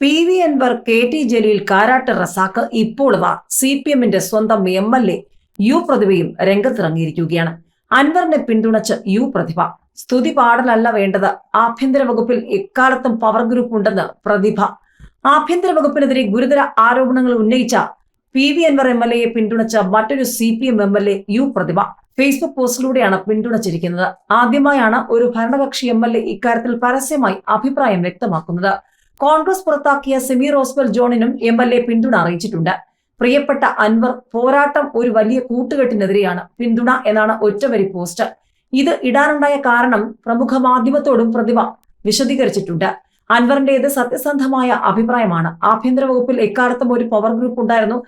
P V Anwar K T Jaleel Karat Razak ഇപ്പോൾ ഇതാ C P എമ്മിന്റെ സ്വന്തം എം എൽ എ യു പ്രതിഭയും രംഗത്തിറങ്ങിയിരിക്കുകയാണ്. അൻവറിനെ പിന്തുണച്ച് യു പ്രതിഭ. സ്തുതി പാടലല്ല വേണ്ടത്. ആഭ്യന്തര വകുപ്പിൽ എക്കാലത്തും പവർ ഗ്രൂപ്പ് ഉണ്ടെന്ന് പ്രതിഭ. ആഭ്യന്തര വകുപ്പിനെതിരെ ഗുരുതര ആരോപണങ്ങൾ ഉന്നയിച്ച P V Anvar M L എയെ പിന്തുണച്ച മറ്റൊരു C P M M L A U Prathibha. Facebook പോസ്റ്റിലൂടെയാണ് പിന്തുണച്ചിരിക്കുന്നത്. ആദ്യമായാണ് ഒരു ഭരണകക്ഷി എം എൽ എ ഇക്കാര്യത്തിൽ പരസ്യമായി അഭിപ്രായം വ്യക്തമാക്കുന്നത്. കോൺഗ്രസ് പുറത്താക്കിയ സെമി റോസ്വൽ ജോണിനും എം എൽ എ പിന്തുണ അറിയിച്ചിട്ടുണ്ട്. പ്രിയപ്പെട്ട അൻവർ പോരാട്ടം ഒരു വലിയ കൂട്ടുകെട്ടിനെതിരെയാണ് പിന്തുണ എന്നാണ് ഒറ്റവരി പോസ്റ്റ് ഇത് ഇടാനുണ്ടായ കാരണം പ്രമുഖ മാധ്യമത്തോടും പ്രതിഭ വിശദീകരിച്ചിട്ടുണ്ട്. അൻവറിന്റേത് സത്യസന്ധമായ അഭിപ്രായമാണ്. ആഭ്യന്തര വകുപ്പിൽ എക്കാലത്തും ഒരു പവർ ഗ്രൂപ്പ് ഉണ്ടായിരുന്നു.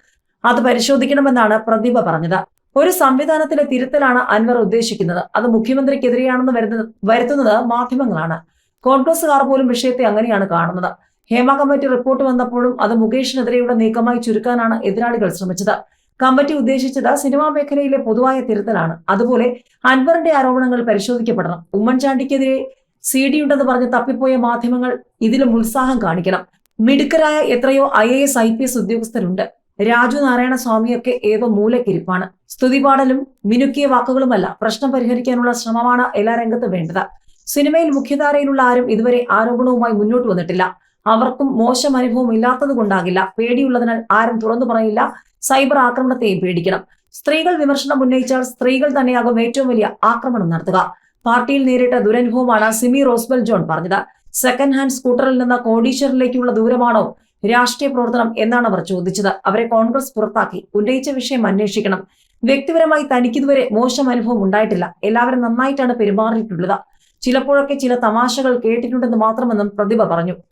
അത് പരിശോധിക്കണമെന്നാണ് പ്രതിഭ പറഞ്ഞത്. ഒരു സംവിധാനത്തിലെ തിരുത്തലാണ് അൻവർ ഉദ്ദേശിക്കുന്നത്. അത് മുഖ്യമന്ത്രിക്കെതിരെയാണെന്ന് വരുന്നത് വരുത്തുന്നത് മാധ്യമങ്ങളാണ്. കോൺഗ്രസുകാർ പോലും വിഷയത്തെ അങ്ങനെയാണ് കാണുന്നത്. ഹേമ കമ്മിറ്റി റിപ്പോർട്ട് വന്നപ്പോഴും അത് മുകേഷിനെതിരെയുള്ള നീക്കമായി ചുരുക്കാനാണ് എതിരാളികൾ ശ്രമിച്ചത്. കമ്മിറ്റി ഉദ്ദേശിച്ചത് സിനിമാ മേഖലയിലെ പൊതുവായ തിരുത്തലാണ്. അതുപോലെ അൻവറിന്റെ ആരോപണങ്ങൾ പരിശോധിക്കപ്പെടണം. ഉമ്മൻചാണ്ടിക്കെതിരെ സി ഡി ഉണ്ടെന്ന് പറഞ്ഞ് തപ്പിപ്പോയ മാധ്യമങ്ങൾ ഇതിലും ഉത്സാഹം കാണിക്കണം. മിടുക്കരായ എത്രയോ I A S I P S ഉദ്യോഗസ്ഥരുണ്ട്. Raju Narayana സ്വാമിയൊക്കെ ഏതോ മൂലക്കിരിപ്പാണ്. സ്തുതിപാടലും മിനുക്കിയ വാക്കുകളുമല്ല പ്രശ്നം പരിഹരിക്കാനുള്ള ശ്രമമാണ് എല്ലാ രംഗത്തും വേണ്ടത്. സിനിമയിൽ മുഖ്യധാരയിലുള്ള ആരും ഇതുവരെ ആരോപണവുമായി മുന്നോട്ട് വന്നിട്ടില്ല. അവർക്കും മോശം അനുഭവം ഇല്ലാത്തത് കൊണ്ടാകില്ല പേടിയുള്ളതിനാൽ ആരും തുറന്നു പറയില്ല. സൈബർ ആക്രമണത്തെയും പേടിക്കണം. സ്ത്രീകൾ വിമർശനം ഉന്നയിച്ചാൽ സ്ത്രീകൾ തന്നെയാകും ഏറ്റവും വലിയ ആക്രമണം നടത്തുക. പാർട്ടിയിൽ നേരിട്ട ദുരനുഭവമാണ് സിമി റോസ്ബൽ ജോൺ പറഞ്ഞത്. സെക്കൻഡ് ഹാൻഡ് സ്കൂട്ടറിൽ നിന്ന് കോടീശ്വറിലേക്കുള്ള ദൂരമാണോ രാഷ്ട്രീയ പ്രവർത്തനം എന്നാണ് അവർ ചോദിച്ചത്. അവരെ കോൺഗ്രസ് പുറത്താക്കി. ഉന്നയിച്ച വിഷയം അന്വേഷിക്കണം. വ്യക്തിപരമായി തനിക്കിതുവരെ മോശം അനുഭവം ഉണ്ടായിട്ടില്ല. എല്ലാവരും നന്നായിട്ടാണ് പെരുമാറിയിട്ടുള്ളത്. ചിലപ്പോഴൊക്കെ ചില തമാശകൾ കേട്ടിട്ടുണ്ടെന്ന് മാത്രമെന്നും പ്രതിഭ പറഞ്ഞു